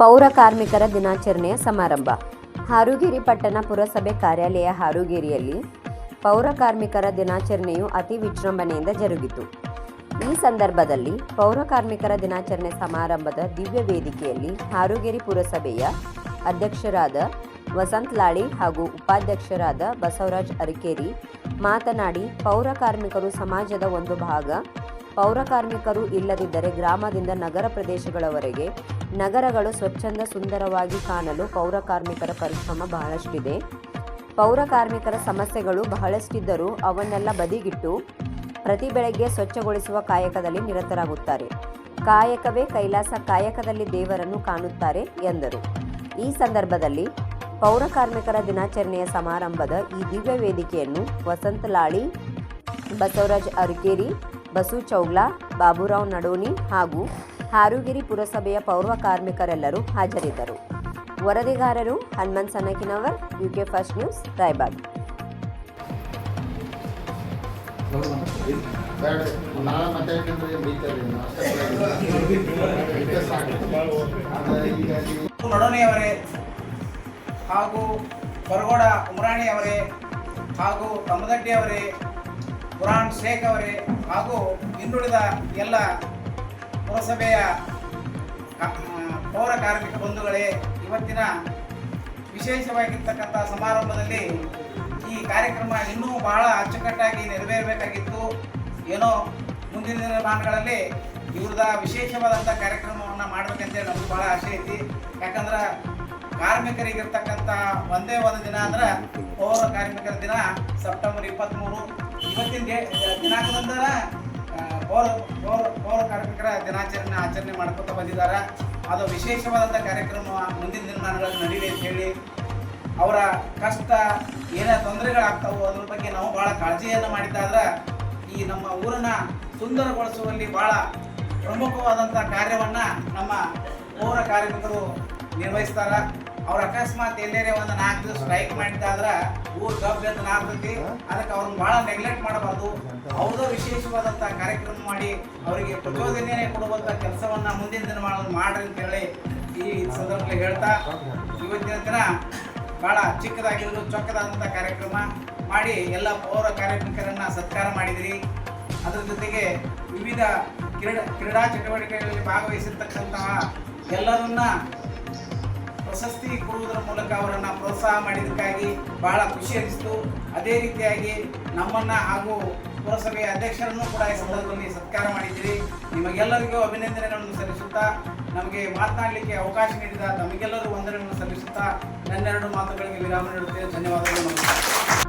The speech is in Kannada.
ಪೌರ ಕಾರ್ಮಿಕರ ದಿನಾಚರಣೆಯ ಸಮಾರಂಭ. ಹಾರುಗಿರಿ ಪಟ್ಟಣ ಪುರಸಭೆ ಕಾರ್ಯಾಲಯ ಹಾರುಗಿರಿಯಲ್ಲಿ ಪೌರ ಕಾರ್ಮಿಕರ ದಿನಾಚರಣೆಯು ಅತಿ ವಿಜೃಂಭಣೆಯಿಂದ ಜರುಗಿತು. ಈ ಸಂದರ್ಭದಲ್ಲಿ ಪೌರ ಕಾರ್ಮಿಕರ ದಿನಾಚರಣೆ ಸಮಾರಂಭದ ದಿವ್ಯ ವೇದಿಕೆಯಲ್ಲಿ ಹಾರುಗಿರಿ ಪುರಸಭೆಯ ಅಧ್ಯಕ್ಷರಾದ ವಸಂತ್ ಲಾಳಿ ಹಾಗೂ ಉಪಾಧ್ಯಕ್ಷರಾದ ಬಸವರಾಜ್ ಅರಿಕೇರಿ ಮಾತನಾಡಿ, ಪೌರ ಕಾರ್ಮಿಕರು ಸಮಾಜದ ಒಂದು ಭಾಗ ಪೌರ ಕಾರ್ಮಿಕರು ಇಲ್ಲದಿದ್ದರೆ ಗ್ರಾಮದಿಂದ ನಗರ ಪ್ರದೇಶಗಳವರೆಗೆ ನಗರಗಳು ಸ್ವಚ್ಛಂದ ಸುಂದರವಾಗಿ ಕಾಣಲು ಪೌರ ಕಾರ್ಮಿಕರ ಪರಿಶ್ರಮ ಬಹಳಷ್ಟಿದೆ. ಪೌರ ಕಾರ್ಮಿಕರ ಸಮಸ್ಯೆಗಳು ಬಹಳಷ್ಟಿದ್ದರೂ ಅವನ್ನೆಲ್ಲ ಬದಿಗಿಟ್ಟು ಪ್ರತಿ ಬೆಳಗ್ಗೆ ಸ್ವಚ್ಛಗೊಳಿಸುವ ಕಾಯಕದಲ್ಲಿ ನಿರತರಾಗುತ್ತಾರೆ. ಕಾಯಕವೇ ಕೈಲಾಸ ಕಾಯಕದಲ್ಲಿ ದೇವರನ್ನು ಕಾಣುತ್ತಾರೆ ಎಂದರು. ಈ ಸಂದರ್ಭದಲ್ಲಿ ಪೌರಕಾರ್ಮಿಕರ ದಿನಾಚರಣೆಯ ಸಮಾರಂಭದ ಈ ದಿವ್ಯ ವೇದಿಕೆಯನ್ನು ವಸಂತಲಾಳಿ ಬಸವರಾಜ್ ಅರಕೇರಿ ಬಸು ಚೌಗ್ಲಾ, ಬಾಬುರಾವ್ ನಡೋನಿ ಹಾಗೂ ಹಾರುಗಿರಿ ಪುರಸಭೆಯ ಪೌರ್ವ ಕಾರ್ಮಿಕರೆಲ್ಲರೂ ಹಾಜರಿದ್ದರು. ವರದಿಗಾರರು Hanumanth Sanakinavar, UK first news, Raybag. ಹಾಗೂ ಬರಗೋಡ ಅವರೇ ಹಾಗೂ ತಮ್ಮದಡ್ಡಿಯವರೇ ಪುರಾಣ್ ಶೇಖ್ ಅವರೇ ಹಾಗೂ ಇನ್ನುಳಿದ ಎಲ್ಲ ಪುರಸಭೆಯ ಪೌರ ಕಾರ್ಮಿಕ ಬಂಧುಗಳೇ, ಇವತ್ತಿನ ವಿಶೇಷವಾಗಿರ್ತಕ್ಕಂಥ ಸಮಾರಂಭದಲ್ಲಿ ಈ ಕಾರ್ಯಕ್ರಮ ಇನ್ನೂ ಬಹಳ ಅಚ್ಚುಕಟ್ಟಾಗಿ ನೆರವೇರಬೇಕಾಗಿತ್ತು. ಏನೋ ಮುಂದಿನ ದಿನಮಾನಗಳಲ್ಲಿ ಇವ್ರದ ವಿಶೇಷವಾದಂಥ ಕಾರ್ಯಕ್ರಮವನ್ನು ಮಾಡಬೇಕಂತೇಳಿ ನಮ್ಗೆ ಭಾಳ ಆಸೆ ಐತಿ. ಯಾಕಂದ್ರೆ ಕಾರ್ಮಿಕರಿಗಿರ್ತಕ್ಕಂಥ ಒಂದೇ ಒಂದು ದಿನ ಅಂದ್ರೆ ಪೌರ ಕಾರ್ಮಿಕರ ದಿನ, ಸೆಪ್ಟೆಂಬರ್ ಇಪ್ಪತ್ತ್ಮೂರು ಇವತ್ತಿನ ದಿನಾಂಕ ಬಂದಾರ ಆ, ಪೌರ ಪೌರ ಪೌರ ಕಾರ್ಮಿಕರ ದಿನಾಚರಣೆ ಆಚರಣೆ ಮಾಡ್ಕೊತಾ ಬಂದಿದ್ದಾರೆ. ಅದು ವಿಶೇಷವಾದಂಥ ಕಾರ್ಯಕ್ರಮ ಮುಂದಿನ ದಿನಮಾನಗಳಲ್ಲಿ ನಡೀಲಿ ಅಂತ ಹೇಳಿ ಅವರ ಕಷ್ಟ ಏನೇ ತೊಂದರೆಗಳಾಗ್ತಾವೋ ಅದ್ರ ಬಗ್ಗೆ ನಾವು ಭಾಳ ಕಾಳಜಿಯನ್ನು ಮಾಡಿದ್ದಾದ್ರೆ ಈ ನಮ್ಮ ಊರನ್ನ ಸುಂದರಗೊಳಿಸುವಲ್ಲಿ ಭಾಳ ಪ್ರಮುಖವಾದಂಥ ಕಾರ್ಯವನ್ನು ನಮ್ಮ ಪೌರ ಕಾರ್ಮಿಕರು ನಿರ್ವಹಿಸ್ತಾರ. ಅವ್ರ ಅಕಸ್ಮಾತ್ ಎಲ್ಲೇನೇ ಒಂದು ನಾಲ್ಕು ದಿವಸ ಸ್ಟ್ರೈಕ್ ಮಾಡಿದ್ದ ಅಂದ್ರ ಊರ್ ಗಬ್ಬೆ ಅಂತ ನಾರ್ತೈತಿ ಅದಕ್ಕೆ ಅವ್ರನ್ನ ಬಹಳ ನೆಗ್ಲೆಕ್ಟ್ ಮಾಡಬಾರ್ದು. ಅವ್ರದ್ದು ವಿಶೇಷವಾದಂಥ ಕಾರ್ಯಕ್ರಮ ಮಾಡಿ ಅವರಿಗೆ ಪ್ರಚೋದನೆ ಕೊಡುವಂತ ಕೆಲಸವನ್ನ ಮುಂದಿನ ದಿನ ಮಾಡ್ರಿ ಅಂತ ಹೇಳಿ ಈ ಸಂದರ್ಭದಲ್ಲಿ ಹೇಳ್ತಾ, ಇವತ್ತಿನ ದಿನ ಬಹಳ ಚಿಕ್ಕದಾಗಿರೋದು ಚೊಕ್ಕದಾದಂಥ ಕಾರ್ಯಕ್ರಮ ಮಾಡಿ ಎಲ್ಲ ಪೌರ ಕಾರ್ಮಿಕರನ್ನ ಸತ್ಕಾರ ಮಾಡಿದಿರಿ. ಅದರ ಜೊತೆಗೆ ವಿವಿಧ ಕ್ರೀಡಾ ಕ್ರೀಡಾ ಚಟುವಟಿಕೆಗಳಲ್ಲಿ ಭಾಗವಹಿಸಿರ್ತಕ್ಕಂತಹ ಎಲ್ಲರನ್ನ ಪ್ರಶಸ್ತಿ ಕೊಡುವುದರ ಮೂಲಕ ಅವರನ್ನ ಪ್ರೋತ್ಸಾಹ ಮಾಡಿದ್ದಕ್ಕಾಗಿ ಬಹಳ ಖುಷಿ ಅನಿಸಿತು. ಅದೇ ರೀತಿಯಾಗಿ ನಮ್ಮನ್ನ ಹಾಗೂ ಪುರಸಭೆಯ ಅಧ್ಯಕ್ಷರನ್ನು ಕೂಡ ಈ ಸಂದರ್ಭದಲ್ಲಿ ಸತ್ಕಾರ ಮಾಡಿದ್ದೀರಿ. ನಿಮಗೆಲ್ಲರಿಗೂ ಅಭಿನಂದನೆಗಳನ್ನು ಸಲ್ಲಿಸುತ್ತಾ, ನಮಗೆ ಮಾತನಾಡಲಿಕ್ಕೆ ಅವಕಾಶ ನೀಡಿದ ತಮಗೆಲ್ಲರೂ ವಂದನೆಗಳನ್ನು ಸಲ್ಲಿಸುತ್ತಾ, ನನ್ನೆರಡು ಮಾತುಗಳಿಗೆ ವಿರಾಮ ನೀಡುತ್ತೇನೆ. ಧನ್ಯವಾದಗಳು.